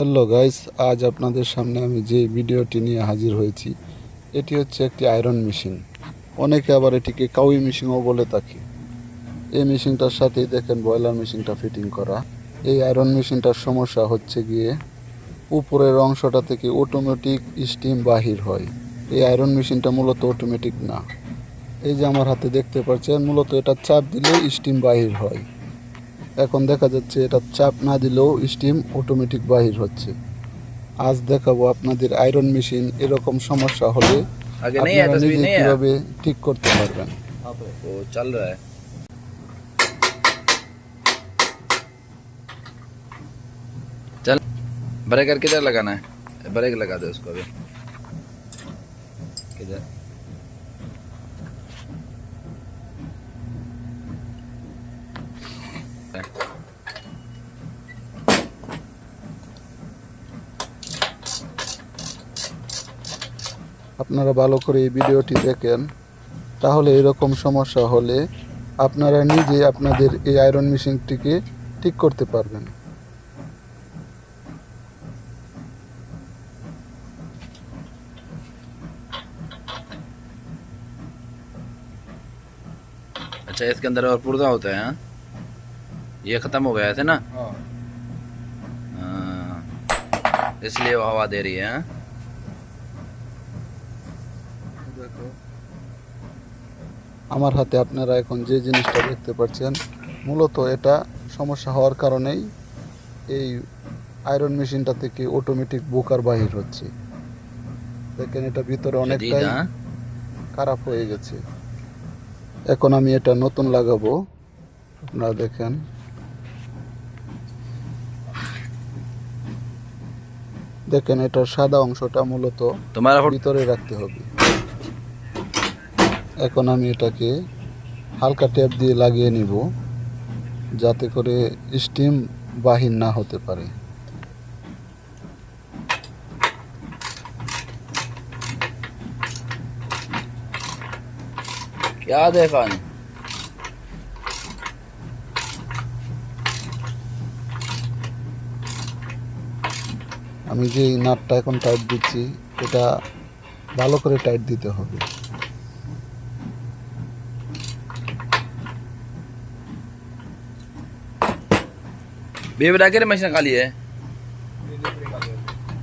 Hello guys, আজ আপনাদের সামনে আমি যে ভিডিওটি নিয়ে হাজির হয়েছি, এটি হচ্ছে একটি আয়রন মেশিন। অনেকে আবার এটিকে কাউই মেশিনও বলে থাকে। এই মেশিনটার সাথেই দেখেন ব্রয়লার মেশিনটা ফিটিং করা। এই আয়রন মেশিনটার সমস্যা হচ্ছে গিয়ে, উপরের অংশটা থেকে অটোমেটিক স্টিম বাহির হয়। এই আয়রন মেশিনটা মূলত অটোমেটিক না। এই যে আমার হাতে দেখতে পাচ্ছেন, মূলত এটা চাপ দিলে স্টিম বাহির হয়। এখন দেখা যাচ্ছে এটা চাপ না দিলেও স্টিম অটোমেটিক বাহির হচ্ছে আজ দেখাবো আপনাদের আয়রন মেশিন এরকম সমস্যা হলে आगे नहीं है আপনারা तस्वीर নিজে नहीं है কিভাবে ঠিক করতে পারবেন वो चल रहा है चल ब्रेकर किधर लगाना है ब्रेक लगा दे उसको अभी আপনারা ভালো করে এই ভিডিওটি দেখেন তাহলে এরকম সমস্যা হলে আপনারা নিজে আপনাদের এই আয়রন মেশিনটিকে ঠিক করতে পারবেন अच्छा इसके अंदर और पुर्जा होता है हाँ? ये खत्म हो गया थे ना हाँ, इसलिए वो हवा दे रही है हाँ? আমার হাতে আপনারা এখন যে জিনিসটা দেখতে পাচ্ছেন মূলত এটা সমস্যা হওয়ার কারণেই এই আয়রন মেশিনটা থেকে অটোমেটিক বোকার বাহির হচ্ছে। দেখেন এটা ভিতরে অনেকটাই খারাপ হয়ে গেছে। এখন আমি এটা নতুন লাগাবো। আপনারা দেখেন। দেখেন এটার সাদা অংশটা মূলত ভিতরে রাখতে হবে। এখন আমি এটাকে হালকা ট্যাপ দিয়ে লাগিয়ে নিব যাতে করে স্টিম বাহির না হতে পারে क्या देखा नहीं আমি যে এই নাটটা এখন টাইট দিচ্ছি এটা ভালো করে টাইট দিতে হবে बेबड़ा के मशीन खाली है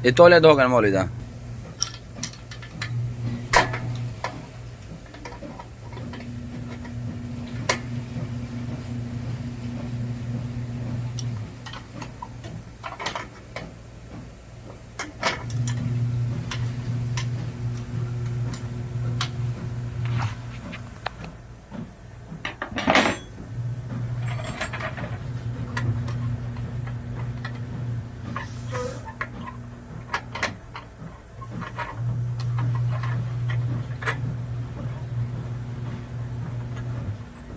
ये तोले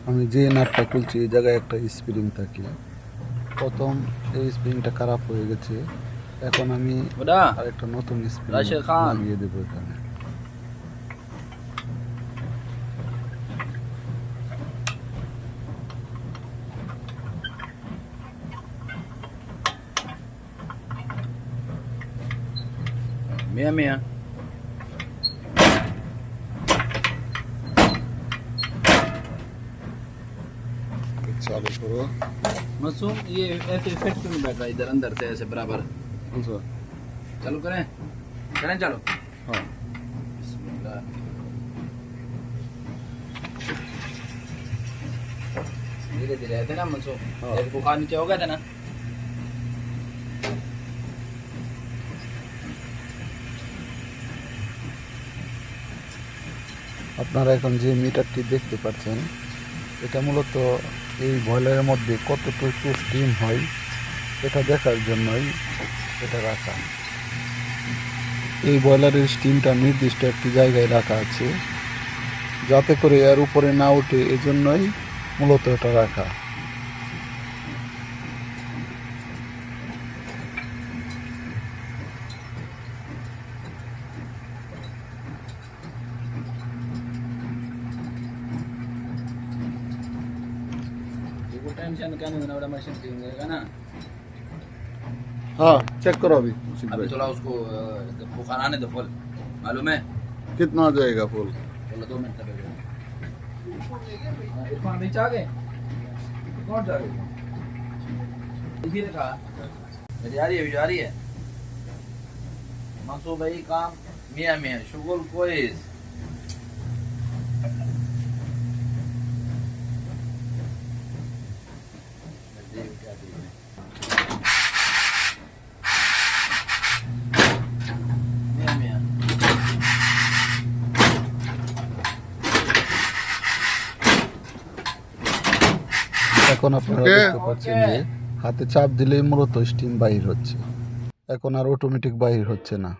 আমি যে নাটটা খুলছি এই জায়গায় একটা স্প্রিং থাকে। প্রথম এই স্প্রিংটা খারাপ হয়ে গেছে। এখন আমি আরেকটা নতুন স্প্রিং দিয়ে দেবো এখানে। মিয়া মিয়া। চালু করো मासूम ये ऐसे फिट क्यों नहीं बैठ रहा इधर अंदर से ऐसे बराबर বুঝছো? चालू करें करें चालू হ্যাঁ बिस्मिल्लाह धीरे धीरे ऐसे ना मासूम हाँ। एक बुखार नीचे हो गया था ना আপনারা এখন যে মিটারটি দেখতে পাচ্ছেন এটা মূলত এই বয়লারের মধ্যে কতটুকু স্টিম হয়, এটা দেখার জন্যই এটা রাখা। এই ব্রয়লারের স্টিমটা নির্দিষ্ট একটি জায়গায় রাখা আছে, যাতে করে এর উপরে না ওঠে, এজন্যই মূলত এটা রাখা। टेंशन मशीन ना? हाँ चेक करो अभी। अभी थोड़ा उसको बुखार आने दो फुल। मालूम है? कितना आ जाएगा फुल? बोला दो मिनट इरफान आ गए कौन जा गए इसी ने कहा। मेरी आ रही है वीडियो रही है। मंसूर भाई काम मियाँ मियाँ शुगल कोइस এখন আপনারা দেখতে পাচ্ছেন যে হাতে চাপ দিলেই মূলত স্টিম বাহির হচ্ছে। এখন আর অটোমেটিক বাহির হচ্ছে না।